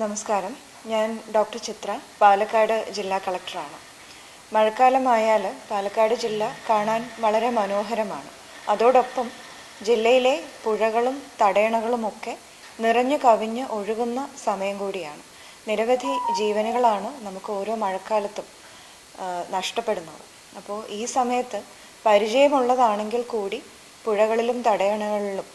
നമസ്കാരം. ഞാൻ ഡോക്ടർ ചിത്ര പാലക്കാട് ജില്ലാ കളക്ടറാണ്. മഴക്കാലമായാൽ പാലക്കാട് ജില്ല കാണാൻ വളരെ മനോഹരമാണ്. അതോടൊപ്പം ജില്ലയിലെ പുഴകളും തടയണകളുമൊക്കെ നിറഞ്ഞു കവിഞ്ഞ് ഒഴുകുന്ന സമയം കൂടിയാണ്. നിരവധി ജീവനുകളാണ് നമുക്ക് ഓരോ മഴക്കാലത്തും നഷ്ടപ്പെടുന്നത്. അപ്പോൾ ഈ സമയത്ത് പരിചയമുള്ളതാണെങ്കിൽ കൂടി പുഴകളിലും തടയണകളിലും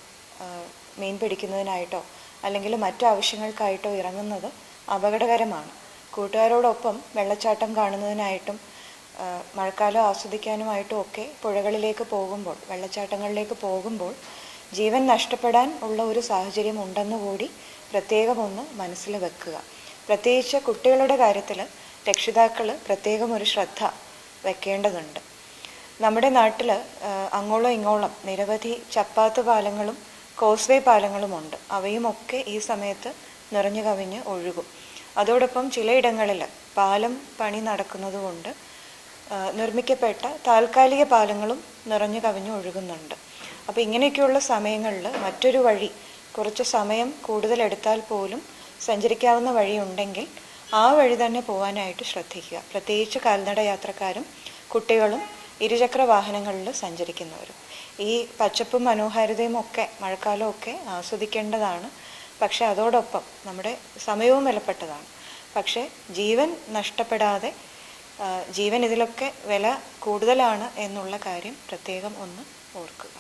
മീൻ പിടിക്കുന്നതിനായിട്ടോ അല്ലെങ്കിൽ മറ്റു ആവശ്യങ്ങൾക്കായിട്ടോ ഇറങ്ങുന്നത് അപകടകരമാണ്. കൂട്ടുകാരോടൊപ്പം വെള്ളച്ചാട്ടം കാണുന്നതിനായിട്ടും മഴക്കാലം ആസ്വദിക്കാനുമായിട്ടും ഒക്കെ പുഴകളിലേക്ക് പോകുമ്പോൾ വെള്ളച്ചാട്ടങ്ങളിലേക്ക് പോകുമ്പോൾ ജീവൻ നഷ്ടപ്പെടാൻ ഉള്ള ഒരു സാഹചര്യം ഉണ്ടെന്നുകൂടി പ്രത്യേകം ഒന്ന് മനസ്സിൽ വെക്കുക. പ്രത്യേകിച്ച് കുട്ടികളുടെ കാര്യത്തിൽ രക്ഷിതാക്കൾ പ്രത്യേകം ഒരു ശ്രദ്ധ വെക്കേണ്ടതുണ്ട്. നമ്മുടെ നാട്ടിൽ അങ്ങോളം ഇങ്ങോളം നിരവധി ചപ്പാത്ത് പാലങ്ങളും കോസ്വേ പാലങ്ങളുമുണ്ട്. അവയുമൊക്കെ ഈ സമയത്ത് നിറഞ്ഞു കവിഞ്ഞ് ഒഴുകും. അതോടൊപ്പം ചിലയിടങ്ങളിൽ പാലം പണി നടക്കുന്നതുകൊണ്ട് നിർമ്മിക്കപ്പെട്ട താൽക്കാലിക പാലങ്ങളും നിറഞ്ഞു കവിഞ്ഞ് ഒഴുകുന്നുണ്ട്. അപ്പോൾ ഇങ്ങനെയൊക്കെയുള്ള സമയങ്ങളിൽ മറ്റൊരു വഴി കുറച്ച് സമയം കൂടുതലെടുത്താൽ പോലും സഞ്ചരിക്കാവുന്ന വഴിയുണ്ടെങ്കിൽ ആ വഴി തന്നെ പോകാനായിട്ട് ശ്രദ്ധിക്കുക. പ്രത്യേകിച്ച് കാൽനട യാത്രക്കാരും കുട്ടികളും ഇരുചക്ര വാഹനങ്ങളിൽ സഞ്ചരിക്കുന്നവരും ഈ പച്ചപ്പും മനോഹാരിതയും ഒക്കെ മഴക്കാലമൊക്കെ ആസ്വദിക്കേണ്ടതാണ്. പക്ഷേ അതോടൊപ്പം നമ്മുടെ സമയവും വിലപ്പെട്ടതാണ്. പക്ഷേ ജീവൻ നഷ്ടപ്പെടാതെ ജീവൻ ഇതിലൊക്കെ വില കൂടുതലാണ് എന്നുള്ള കാര്യം പ്രത്യേകം ഒന്ന് ഓർക്കുക.